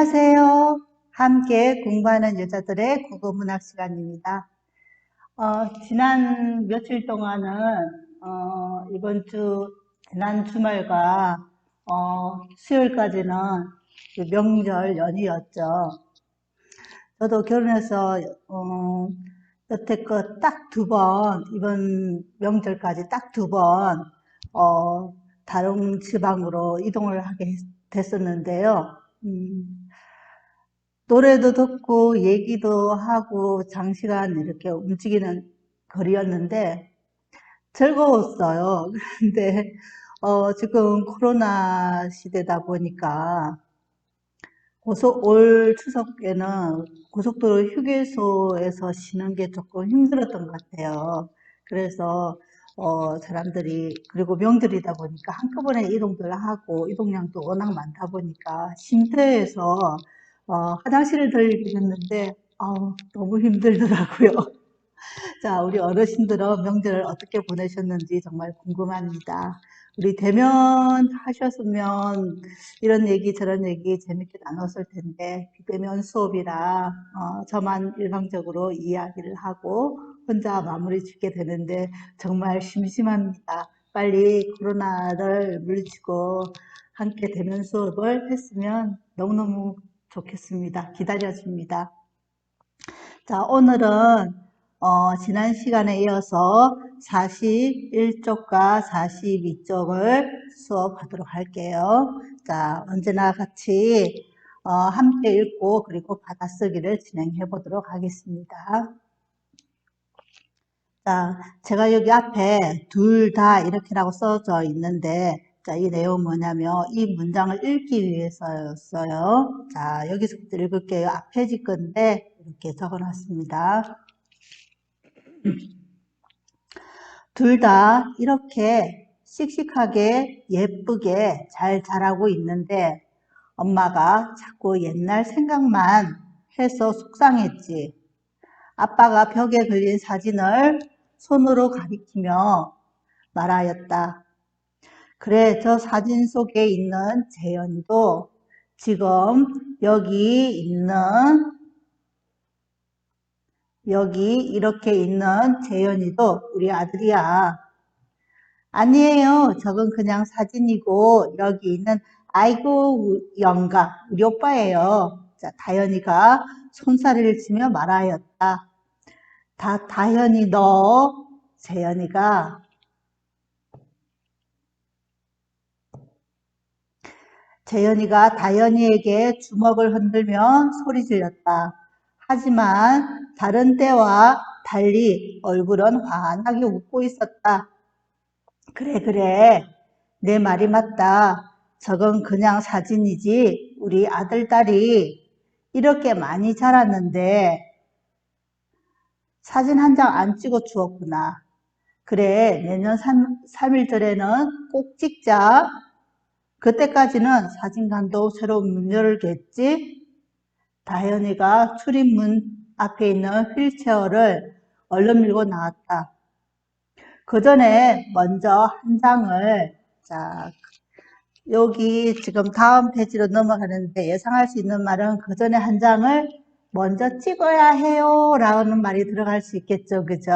안녕하세요. 함께 공부하는 여자들의 국어문학 시간입니다. 어, 지난 며칠 동안은 어, 이번 주 지난 주말과 어, 수요일까지는 그 명절 연휴였죠. 저도 결혼해서 어, 여태껏 딱 두 번, 이번 명절까지 딱 두 번, 어, 다른 지방으로 이동을 하게 됐었는데요. 음, 노래도 듣고 얘기도 하고 장시간 이렇게 움직이는 거리였는데 즐거웠어요. 그런데 어, 지금 코로나 시대다 보니까 고속, 올 추석에는 고속도로 휴게소에서 쉬는 게 조금 힘들었던 것 같아요. 그래서 어, 사람들이 그리고 명절이다 보니까 한꺼번에 이동들 하고 이동량도 워낙 많다 보니까 쉼터에서 어, 화장실을 들리는데 어, 너무 힘들더라고요. 자, 우리 어르신들은 명절을 어떻게 보내셨는지 정말 궁금합니다. 우리 대면 하셨으면 이런 얘기 저런 얘기 재밌게 나눴을 텐데 비대면 수업이라 어, 저만 일방적으로 이야기를 하고 혼자 마무리 짓게 되는데 정말 심심합니다. 빨리 코로나를 물리치고 함께 대면 수업을 했으면 너무너무 좋겠습니다. 기다려집니다. 자, 오늘은 어, 지난 시간에 이어서 41쪽과 42쪽을 수업하도록 할게요. 자, 언제나 같이 어, 함께 읽고 그리고 받아쓰기를 진행해 보도록 하겠습니다. 자, 제가 여기 앞에 둘 다 이렇게라고 써져 있는데 자, 이 내용은 뭐냐면 이 문장을 읽기 위해서였어요. 자, 여기서부터 읽을게요. 앞에 지 건데 이렇게 적어 놨습니다. 둘 다 이렇게 씩씩하게 예쁘게 잘 자라고 있는데 엄마가 자꾸 옛날 생각만 해서 속상했지. 아빠가 벽에 걸린 사진을 손으로 가리키며 말하였다. 그래, 저 사진 속에 있는 재현이도 지금 여기 있는 여기 이렇게 있는 재현이도 우리 아들이야. 아니에요. 저건 그냥 사진이고 여기 있는 아이고 영가 우리 오빠예요. 자, 다현이가 손사리를 치며 말하였다. 다 다현이 너 재현이가 재현이가 다현이에게 주먹을 흔들며 소리 질렀다. 하지만 다른 때와 달리 얼굴은 환하게 웃고 있었다. 그래, 그래. 내 말이 맞다. 저건 그냥 사진이지. 우리 아들, 딸이 이렇게 많이 자랐는데 사진 한 장 안 찍어 주었구나. 그래, 내년 3, 3일절에는 꼭 찍자. 그때까지는 사진관도 새로운 문 열겠지? 다현이가 출입문 앞에 있는 휠체어를 얼른 밀고 나왔다. 그 전에 먼저 한 장을 자 여기 지금 다음 페이지로 넘어가는데 예상할 수 있는 말은 그 전에 한 장을 먼저 찍어야 해요 라는 말이 들어갈 수 있겠죠 그죠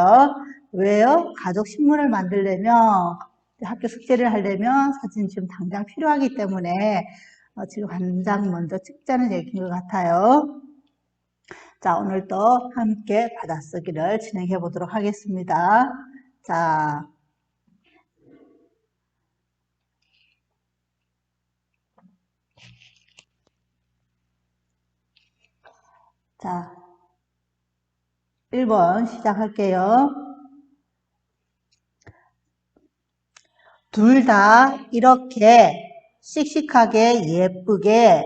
왜요 가족 신문을 만들려면 학교 숙제를 하려면 사진 지금 당장 필요하기 때문에 어, 지금 한장 먼저 찍자는 얘기인 것 같아요. 자, 오늘도 함께 받아쓰기를 진행해 보도록 하겠습니다. 자, 자, 1번 시작할게요. 둘 다 이렇게 씩씩하게 예쁘게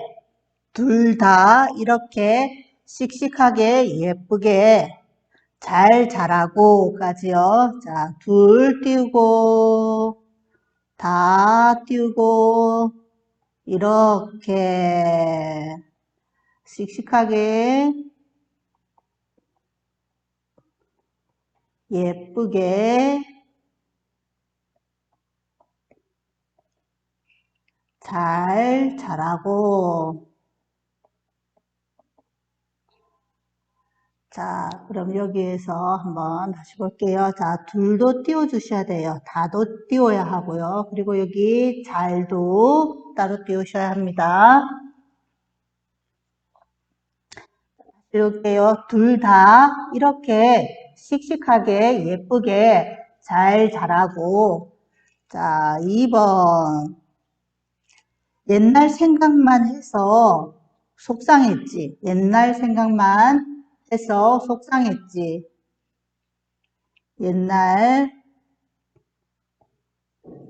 둘 다 이렇게 씩씩하게 예쁘게 잘 자라고까지요. 자, 둘 띄우고 다 띄우고 이렇게 씩씩하게 예쁘게 잘 자라고. 자 그럼 여기에서 한번 다시 볼게요. 자 둘도 띄워 주셔야 돼요. 다도 띄워야 하고요. 그리고 여기 잘도 따로 띄우셔야 합니다. 이렇게요. 둘 다 이렇게 씩씩하게 예쁘게 잘 자라고. 자 2번. 옛날 생각만 해서 속상했지. 옛날 생각만 해서 속상했지. 옛날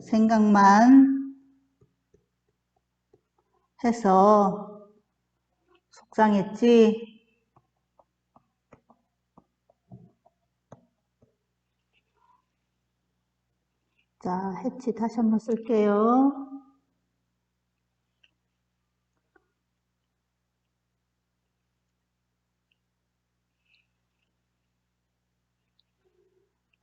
생각만 해서 속상했지. 자, 해치 다시 한번 쓸게요.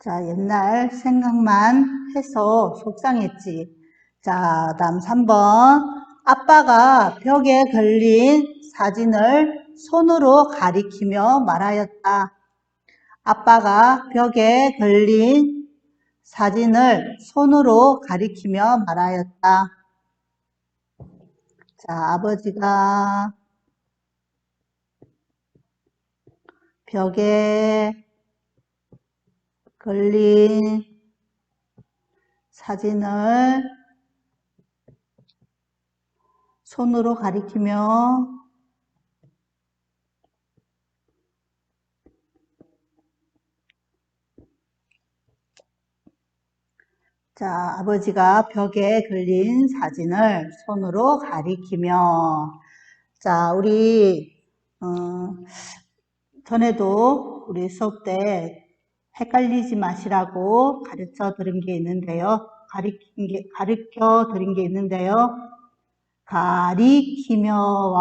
자, 옛날 생각만 해서 속상했지. 자, 다음 3번. 아빠가 벽에 걸린 사진을 손으로 가리키며 말하였다. 아빠가 벽에 걸린 사진을 손으로 가리키며 말하였다. 자, 아버지가 벽에 걸린 사진을 손으로 가리키며 자, 아버지가 벽에 걸린 사진을 손으로 가리키며. 자, 우리 어, 전에도 우리 수업 때 헷갈리지 마시라고 가르쳐 드린 게 있는데요. 가리킨 게, 가르쳐 드린 게 있는데요. 가리키며와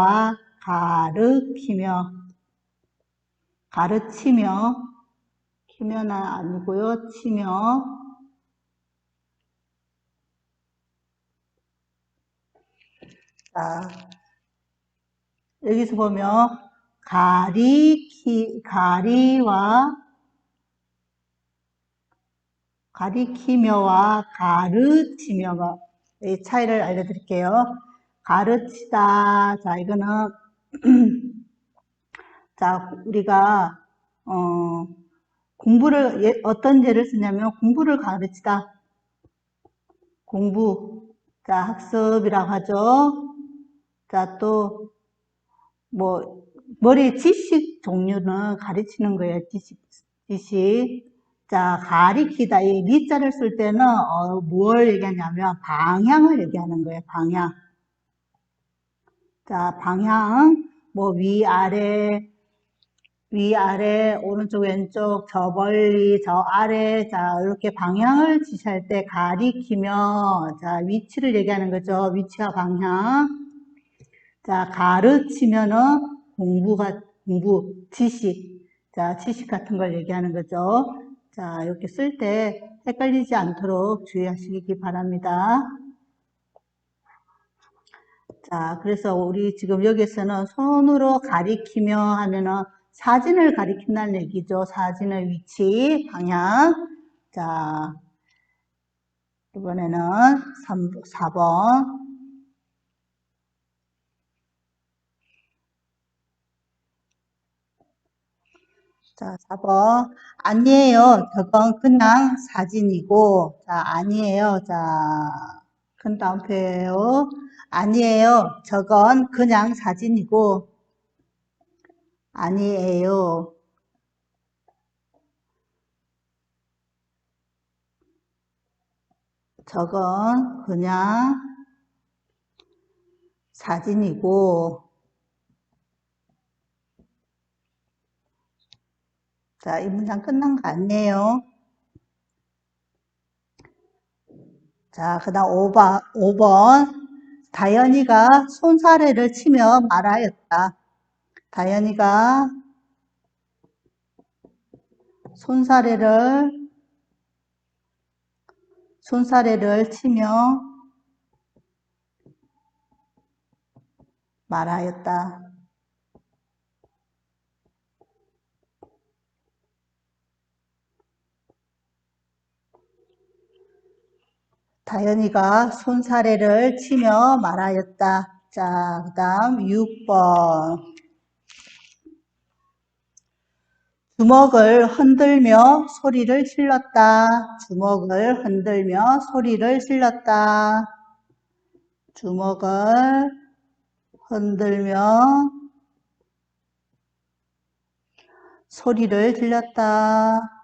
가르키며 가르치며 키며는 아니고요. 치며 자, 여기서 보면 가리키 가리와 가리키며와 가르치며가 이 차이를 알려드릴게요. 가르치다. 자, 이거는 자 우리가 어, 공부를 예, 어떤 예를 쓰냐면 공부를 가르치다. 공부. 자, 학습이라고 하죠. 자, 또 뭐 머리 지식 종류는 가르치는 거예요. 지식. 지식. 자, 가리키다. 이 리자를 쓸 때는 어, 뭘 얘기하냐면 방향을 얘기하는 거예요. 방향. 자, 방향. 뭐 위아래 위아래 오른쪽 왼쪽 저 멀리 저 아래 자 이렇게 방향을 지시할 때 가리키며 자 위치를 얘기하는 거죠 위치와 방향 자 가르치면은 공부가 공부 지식 자 지식 같은 걸 얘기하는 거죠 자, 이렇게 쓸 때 헷갈리지 않도록 주의하시기 바랍니다. 자, 그래서 우리 지금 여기서는 손으로 가리키며 하면은 사진을 가리킨다는 얘기죠. 사진의 위치, 방향. 자, 이번에는 3, 4번. 자, 4번. 아니에요. 저건 그냥 사진이고. 자, 아니에요. 자, 큰 다음표예요. 아니에요. 저건 그냥 사진이고. 아니에요. 저건 그냥 사진이고. 자, 이 문장 끝난 거 아니에요. 자, 그 다음 5번, 5번. 다현이가 손사래를 치며 말하였다. 다현이가 손사래를 손사래를 치며 말하였다. 다현이가 손사래를 치며 말하였다. 자, 그 다음 6번. 주먹을 흔들며 소리를 질렀다. 주먹을 흔들며 소리를 질렀다. 주먹을 흔들며 소리를 질렀다.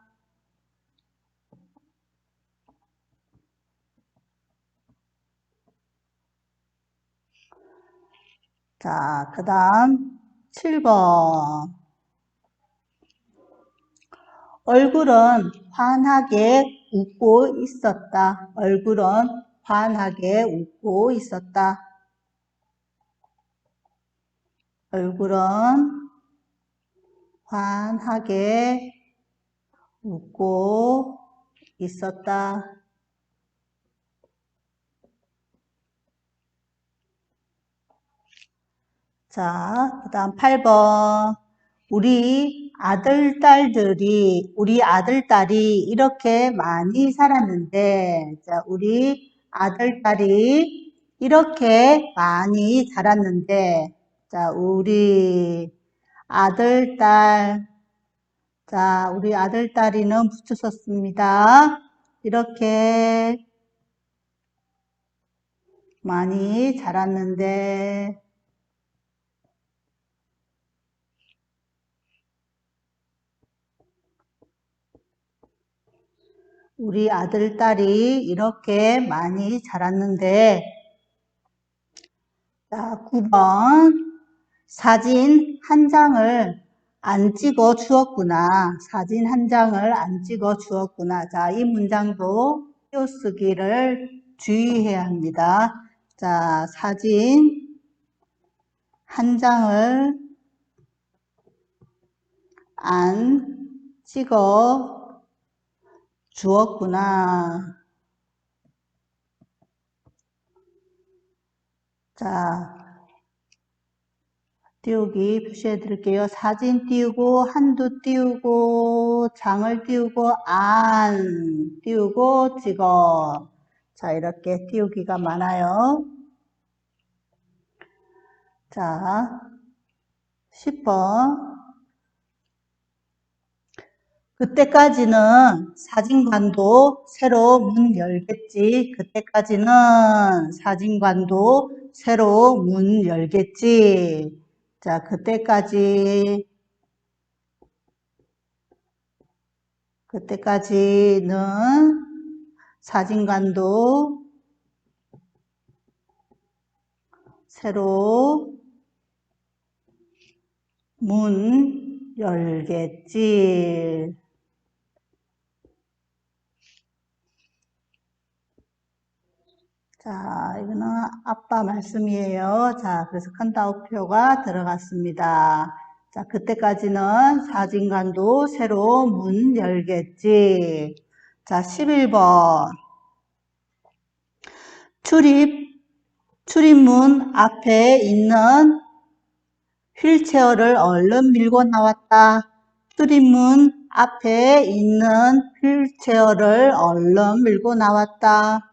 자, 그 다음 7번. 얼굴은 환하게 웃고 있었다. 얼굴은 환하게 웃고 있었다. 얼굴은 환하게 웃고 있었다. 자, 그 다음 8번. 우리 아들, 딸들이, 우리 아들, 딸이 이렇게 많이 살았는데, 자, 우리 아들, 딸이 이렇게 많이 자랐는데, 자, 우리 아들, 딸, 자, 우리 아들, 딸이는 붙였었습니다. 이렇게 많이 자랐는데, 우리 아들, 딸이 이렇게 많이 자랐는데, 자, 9번. 사진 한 장을 안 찍어 주었구나. 사진 한 장을 안 찍어 주었구나. 자, 이 문장도 띄어쓰기를 주의해야 합니다. 자, 사진 한 장을 안 찍어 주었구나. 자, 띄우기 표시해 드릴게요. 사진 띄우고, 한두 띄우고, 장을 띄우고, 안 띄우고, 찍어. 자, 이렇게 띄우기가 많아요. 자, 10번. 그때까지는 사진관도 새로 문 열겠지. 그때까지는 사진관도 새로 문 열겠지. 자, 그때까지, 그때까지는 사진관도 새로 문 열겠지. 자, 이거는 아빠 말씀이에요. 자, 그래서 큰 따옴표가 들어갔습니다. 자, 그때까지는 사진관도 새로 문 열겠지. 자, 11번. 출입, 출입문 앞에 있는 휠체어를 얼른 밀고 나왔다. 출입문 앞에 있는 휠체어를 얼른 밀고 나왔다.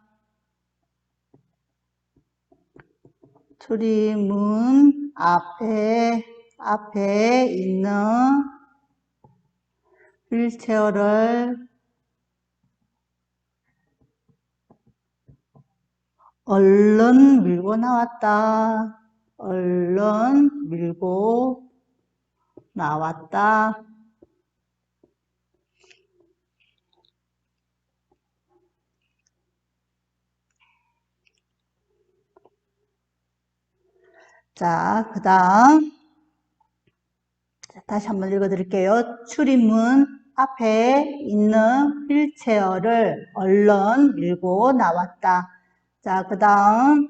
출입문 앞에 앞에 있는 휠체어를 얼른 밀고 나왔다. 얼른 밀고 나왔다. 자, 그 다음 다시 한번 읽어드릴게요. 출입문 앞에 있는 휠체어를 얼른 밀고 나왔다. 자, 그 다음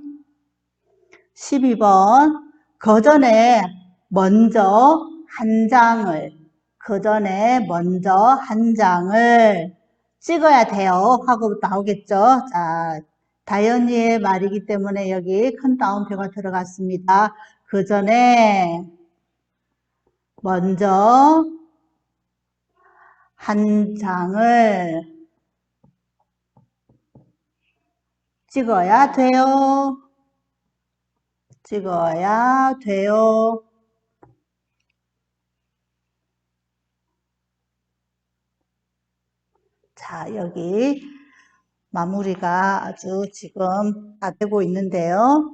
12번 그 전에 먼저 한 장을 그 전에 먼저 한 장을 찍어야 돼요 하고 나오겠죠. 자, 다현이의 말이기 때문에 여기 큰 따옴표가 들어갔습니다. 그 전에 먼저 한 장을 찍어야 돼요. 찍어야 돼요. 자, 여기 마무리가 아주 지금 다 되고 있는데요.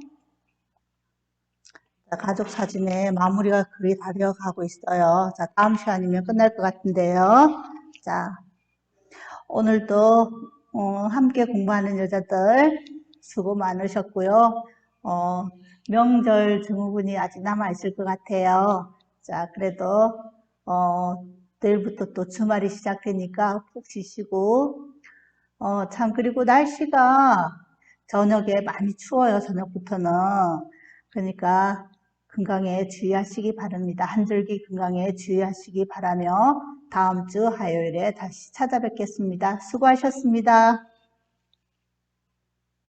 자, 가족 사진에 마무리가 거의 다 되어 가고 있어요. 자, 다음 시간이면 끝날 것 같은데요. 자, 오늘도 어, 함께 공부하는 여자들 수고 많으셨고요. 어, 명절 증후군이 아직 남아 있을 것 같아요. 자, 그래도 어, 내일부터 또 주말이 시작되니까 푹 쉬시고 어, 참 그리고 날씨가 저녁에 많이 추워요. 저녁부터는 그러니까 건강에 주의하시기 바랍니다. 한절기 건강에 주의하시기 바라며 다음 주 화요일에 다시 찾아뵙겠습니다. 수고하셨습니다.